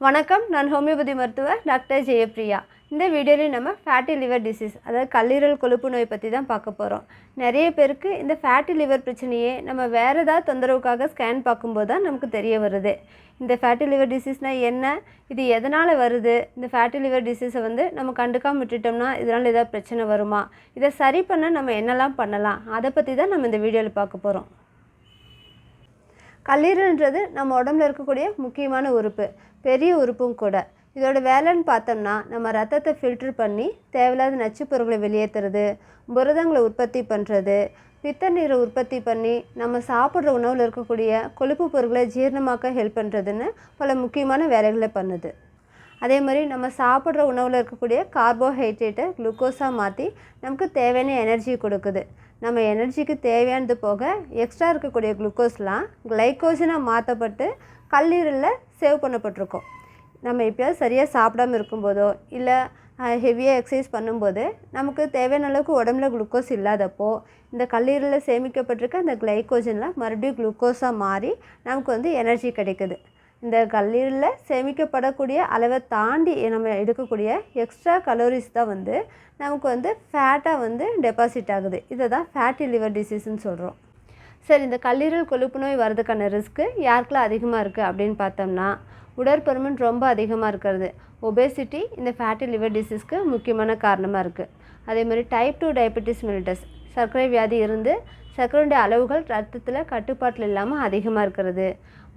வணக்கம் நான் ஹோமியோபதி மருத்துவர் டாக்டர் ஜெயப்ரியா இந்த வீடியோவில் நம்ம ஃபேட்டி லிவர் டிசீஸ் அதாவது கல்லீரல் கொழுப்பு நோய் பற்றி தான் பார்க்க போகிறோம் நிறைய பேருக்கு இந்த ஃபேட்டி லிவர் பிரச்சனையே நம்ம வேறு ஏதாவது தொந்தரவுக்காக ஸ்கேன் பார்க்கும்போது தான் நமக்கு தெரிய வருது. இந்த ஃபேட்டி லிவர் டிசீஸ்னால் என்ன? இது எதனால் வருது? இந்த ஃபேட்டி லிவர் டிசீஸை வந்து நம்ம கண்டுக்காம விட்டுட்டோம்னா இதனால் ஏதாவது பிரச்சனை வருமா? இதை சரி பண்ண நம்ம என்னெல்லாம் பண்ணலாம்? அதை பற்றி தான் நம்ம இந்த வீடியோவில் பார்க்க போகிறோம் கல்லீரல்ன்றது நம்ம உடம்புல இருக்கக்கூடிய முக்கியமான உறுப்பு பெரிய உறுப்பும் கூட. இதோட வேலைன்னு பார்த்தோம்னா நம்ம ரத்தத்தை ஃபில்டர் பண்ணி தேவையில்லாத நச்சுப் பொருட்களை வெளியேற்றுறது புரதங்களை உற்பத்தி பண்ணுறது பித்த நீரை உற்பத்தி பண்ணி நம்ம சாப்பிட்ற உணவில் இருக்கக்கூடிய கொழுப்பு பொருட்களை ஜீரணமாக்க ஹெல்ப் பண்ணுறதுன்னு பல முக்கியமான வேலைகளை பண்ணுது. அதே மாதிரி நம்ம சாப்பிட்ற உணவில் இருக்கக்கூடிய கார்போஹைட்ரேட்டை குளுக்கோஸாக மாற்றி நமக்கு தேவையான எனர்ஜி கொடுக்குது. நம்ம எனர்ஜிக்கு தேவையானது போக எக்ஸ்ட்ரா இருக்கக்கூடிய குளுக்கோஸ்லாம் கிளைக்கோஜனாக மாற்றப்பட்டு கல்லீரலில் சேவ் பண்ணப்பட்டிருக்கும். நம்ம எப்பயாவது சரியாக சாப்பிடாம இருக்கும்போதோ இல்லை ஹெவியாக எக்ஸசைஸ் பண்ணும்போது நமக்கு தேவையான அளவுக்கு உடம்புல குளுக்கோஸ் இல்லாதப்போ இந்த கல்லீரலில் சேமிக்கப்பட்டிருக்க அந்த கிளைக்கோஜனில் மறுபடியும் குளுக்கோஸாக மாறி நமக்கு வந்து எனர்ஜி கிடைக்குது. இந்த கல்லீரலில் சேமிக்கப்படக்கூடிய அளவை தாண்டி நம்ம எடுக்கக்கூடிய எக்ஸ்ட்ரா கலோரிஸ் தான் வந்து நமக்கு வந்து ஃபேட்டாக வந்து டெபாசிட் ஆகுது. இதை தான் ஃபேட்டி லிவர் டிசீஸ்ன்னு சொல்கிறோம் சரி இந்த கல்லீரல் கொழுப்பு நோய் வர்றதுக்கான ரிஸ்க்கு யாருக்கெல்லாம் அதிகமாக இருக்குது அப்படின்னு பார்த்தோம்னா உடற்பருமன் ரொம்ப அதிகமாக இருக்கிறது. ஒபேசிட்டி இந்த ஃபேட்டி லிவர் டிசீஸ்க்கு முக்கியமான காரணமாக இருக்குது அதே மாதிரி டைப் டூ டயபெட்டிஸ் மிலிட்டஸ் சர்க்கரை வியாதி இருந்து சர்க்கரையுடைய அளவுகள் ரத்தத்தில் கட்டுப்பாட்டில் இல்லாமல் அதிகமாக இருக்கிறது.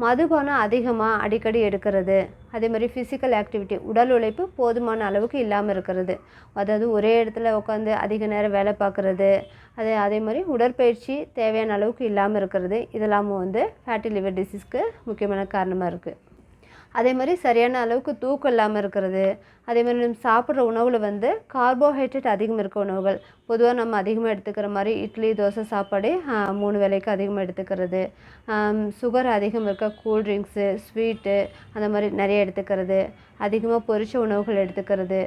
மதுபானம் அதிகமாக அடிக்கடி எடுக்கிறது. அதே மாதிரி ஃபிசிக்கல் ஆக்டிவிட்டி உடல் உழைப்பு போதுமான அளவுக்கு இல்லாமல் இருக்கிறது. அதாவது ஒரே இடத்துல உட்காந்து அதிக நேரம் வேலை பார்க்குறது. அதே அதே மாதிரி உடற்பயிற்சி தேவையான அளவுக்கு இல்லாமல் இருக்கிறது. இதெல்லாமும் வந்து ஃபேட்டி லிவர் டிசீஸ்க்கு முக்கியமான காரணமாக இருக்குது அதே மாதிரி சரியான அளவுக்கு தூக்கம் இல்லாமல் இருக்கிறது. அதே மாதிரி நம்ம சாப்பிட்ற உணவில் வந்து கார்போஹைட்ரேட் அதிகம் இருக்க உணவுகள். பொதுவாக நம்ம அதிகமாக எடுத்துக்கிற மாதிரி இட்லி தோசை சாப்பாடு மூணு வேலைக்கு அதிகமாக எடுத்துக்கிறது. சுகர் அதிகம் இருக்க கூல்ட்ரிங்க்ஸு ஸ்வீட்டு அந்த மாதிரி நிறைய எடுத்துக்கிறது. அதிகமாக பொரிச்ச உணவுகள் எடுத்துக்கிறது.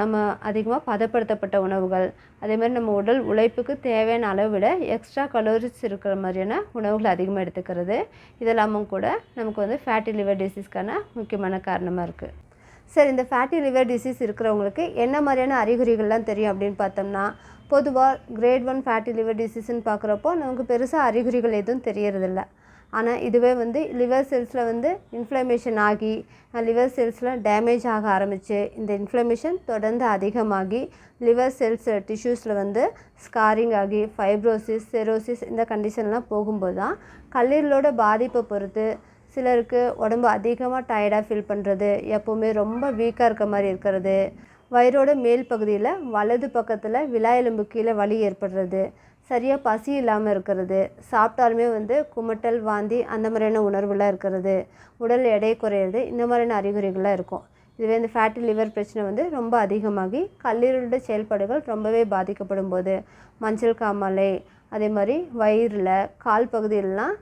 நம்ம அதிகமாக பதப்படுத்தப்பட்ட உணவுகள். அதே மாதிரி நம்ம உடல் உழைப்புக்கு தேவையான அளவை விட எக்ஸ்ட்ரா கலோரிஸ் இருக்கிற மாதிரியான உணவுகள் அதிகமாக எடுத்துக்கிறது. இதெல்லாமும் கூட நமக்கு வந்து ஃபேட்டி லிவர் டிசீஸ்க்கான முக்கியமான காரணமாக இருக்குது சரி இந்த ஃபேட்டி லிவர் டிசீஸ் இருக்கிறவங்களுக்கு என்ன மாதிரியான அறிகுறிகள்லாம் தெரியும் அப்படின்னு பார்த்தோம்னா பொதுவாக கிரேட் ஒன் ஃபேட்டி லிவர் டிசீஸ்ன்னு பார்க்குறப்போ நமக்கு பெருசாக அறிகுறிகள் எதுவும் தெரியறதில்ல. ஆனால் இதுவே வந்து லிவர் செல்ஸில் வந்து இன்ஃப்ளமேஷன் ஆகி லிவர் செல்ஸில் டேமேஜ் ஆக ஆரம்பித்து இந்த இன்ஃப்ளமேஷன் தொடர்ந்து அதிகமாகி லிவர் செல்ஸ் டிஷ்யூஸில் வந்து ஸ்காரிங் ஆகி ஃபைப்ரோசிஸ் செரோசிஸ் இந்த கண்டிஷன்லாம் போகும்போது தான் கல்லீரலோட பாதிப்பை பொறுத்து சிலருக்கு உடம்பு அதிகமாக டயர்டாக ஃபீல் பண்ணுறது எப்போவுமே ரொம்ப வீக்காக இருக்க மாதிரி இருக்கிறது. வயிறோட மேல் பகுதியில் வலது பக்கத்தில் விழா எலும்பு கீழே வலி ஏற்படுறது சரியாக பசி இல்லாமல் இருக்கிறது சாப்பிட்டாலுமே வந்து குமட்டல் வாந்தி அந்த மாதிரியான உணர்வுலாம் இருக்கிறது உடல் எடை குறையிறது இந்த மாதிரியான அறிகுறிகள்லாம் இருக்கும். இதுவே இந்த ஃபேட்டி லிவர் பிரச்சனை வந்து ரொம்ப அதிகமாகி கல்லீரலோட செயல்பாடுகள் ரொம்பவே பாதிக்கப்படும் போது மஞ்சள் காமாலை அதே மாதிரி வயிறில் கால் பகுதியிலலாம்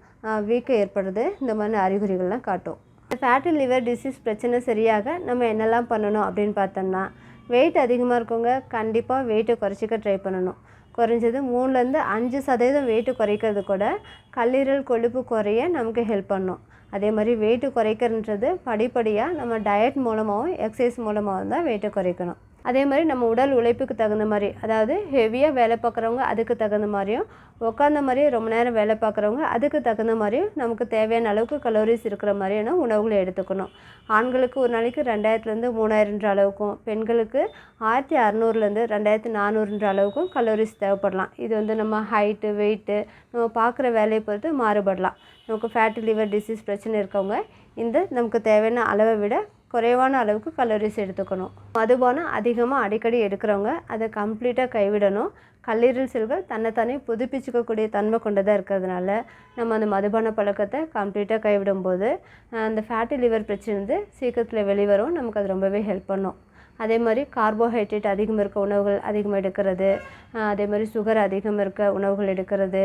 வீக்கம் ஏற்படுறது இந்த மாதிரி அறிகுறிகள்லாம் காட்டும். ஃபேட்டி லிவர் டிசீஸ் பிரச்சனை சரியாக நம்ம என்னெல்லாம் பண்ணணும் அப்படின்னு பார்த்தோம்னா வெயிட் அதிகமாக இருக்கவங்க கண்டிப்பாக வெயிட்டை குறைச்சிக்க ட்ரை பண்ணணும். குறைஞ்சது மூணுலேருந்து அஞ்சு சதவீதம் வெயிட்டு குறைக்கிறது கூட கல்லீரல் கொழுப்பு குறைய நமக்கு ஹெல்ப் பண்ணும். அதே மாதிரி வெயிட்டு குறைக்கிறன்றது படிப்படியாக நம்ம டயட் மூலமாகவும் எக்ஸசைஸ் மூலமாகவும் தான் வெயிட்டை குறைக்கணும். அதே மாதிரி நம்ம உடல் உழைப்புக்கு தகுந்த மாதிரி அதாவது ஹெவியாக வேலை பார்க்குறவங்க அதுக்கு தகுந்த மாதிரியும் உட்காந்த மாதிரியே ரொம்ப நேரம் வேலை பார்க்குறவங்க அதுக்கு தகுந்த மாதிரியும் நமக்கு தேவையான அளவுக்கு கலோரிஸ் இருக்கிற மாதிரியான உணவுகளை எடுத்துக்கணும். ஆண்களுக்கு ஒரு நாளைக்கு ரெண்டாயிரத்துலேருந்து மூணாயிரன்ற அளவுக்கும் பெண்களுக்கு ஆயிரத்தி அறநூறுலேருந்து ரெண்டாயிரத்தி நானூறுன்ற அளவுக்கும் கலோரிஸ் தேவைப்படலாம். இது வந்து நம்ம ஹைட்டு வெயிட்டு நம்ம பார்க்குற வேலையை பொறுத்து மாறுபடலாம். நமக்கு ஃபேட்டி லிவர் டிசீஸ் பிரச்சனை இருக்கவங்க இந்த நமக்கு தேவையான அளவை விட குறைவான அளவுக்கு கலோரிஸ் எடுத்துக்கணும். மதுபானம் அதிகமாக அடிக்கடி எடுக்கிறவங்க அதை கம்ப்ளீட்டாக கைவிடணும். கல்லீரல் செல்கள் தன்னைத்தானே புதுப்பிச்சுக்கக்கூடிய தன்மை கொண்டதாக இருக்கிறதுனால நம்ம அந்த மதுபான பழக்கத்தை கம்ப்ளீட்டாக கைவிடும்போது அந்த ஃபேட்டி லிவர் பிரச்சனை வந்து சீக்கிரத்தில் வெளிவரும். நமக்கு அது ரொம்பவே ஹெல்ப் பண்ணும். அதே மாதிரி கார்போஹைட்ரேட் அதிகம் இருக்க உணவுகள் அதிகமாக எடுக்கிறது. அதே மாதிரி சுகர் அதிகம் இருக்க உணவுகள் எடுக்கிறது.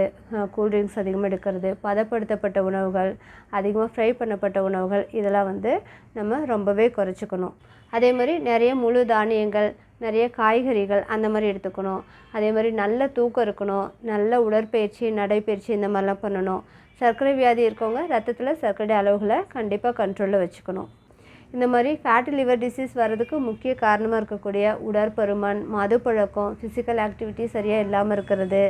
கூல்ட்ரிங்க்ஸ் அதிகமாக எடுக்கிறது. பதப்படுத்தப்பட்ட உணவுகள் அதிகமாக ஃப்ரை பண்ணப்பட்ட உணவுகள் இதெல்லாம் வந்து நம்ம ரொம்பவே குறைச்சிக்கணும். அதே மாதிரி நிறைய முழு தானியங்கள் நிறைய காய்கறிகள் அந்த மாதிரி எடுத்துக்கணும். அதே மாதிரி நல்ல தூக்கம் இருக்கணும் நல்ல உடற்பயிற்சி நடைப்பயிற்சி இந்த மாதிரிலாம் பண்ணணும். சர்க்கரை வியாதி இருக்கவங்க ரத்தத்தில் சர்க்கரை அளவுகளை கண்டிப்பாக கண்ட்ரோலில் வச்சுக்கணும். இந்த மாதிரி ஃபேட்டி லிவர் டிசீஸ் வர்றதுக்கு முக்கிய காரணமாக இருக்கக்கூடிய உடற்பருமன் மது பழக்கம் ஃபிசிக்கல் ஆக்டிவிட்டி சரியாக இல்லாமல் இருக்கிறது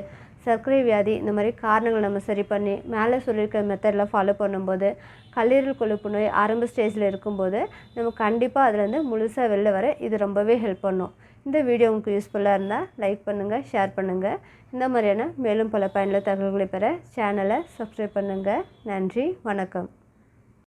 சர்க்கரை வியாதி இந்த மாதிரி காரணங்களை நம்ம சரி பண்ணி மேலே சொல்லியிருக்கிற மெத்தடில் ஃபாலோ பண்ணும்போது கல்லீரல் கொழுப்பு நோய் ஆரம்ப ஸ்டேஜில் இருக்கும்போது நம்ம கண்டிப்பாக அதுலேருந்து முழுசாக வெளில வர இது ரொம்பவே ஹெல்ப் பண்ணும். இந்த வீடியோ உங்களுக்கு யூஸ்ஃபுல்லாக இருந்தால் லைக் பண்ணுங்கள் ஷேர் பண்ணுங்கள் இந்த மாதிரியான மேலும் பல பயனுள்ள தகவல்களை பெற சேனலை சப்ஸ்கிரைப் பண்ணுங்கள் நன்றி வணக்கம்.